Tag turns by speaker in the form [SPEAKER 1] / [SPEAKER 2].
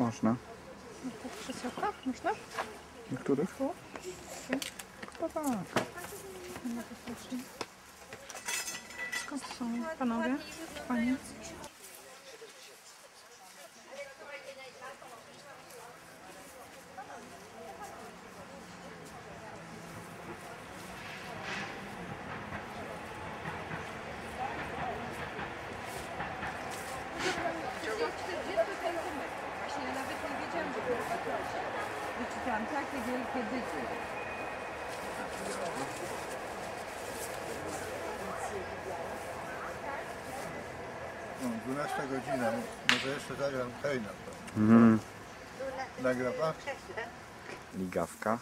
[SPEAKER 1] Można.
[SPEAKER 2] Krzesełka? Można?
[SPEAKER 1] Niektórych?
[SPEAKER 2] Tu?
[SPEAKER 1] Tak.
[SPEAKER 2] To proszę. Skąd są panowie? Panie?
[SPEAKER 3] Wyczytałam takie wielkie byty.
[SPEAKER 4] No, 12 godzina, może jeszcze zagram hejna.
[SPEAKER 1] Mhm.
[SPEAKER 4] Nagra pan?
[SPEAKER 1] Ligawka.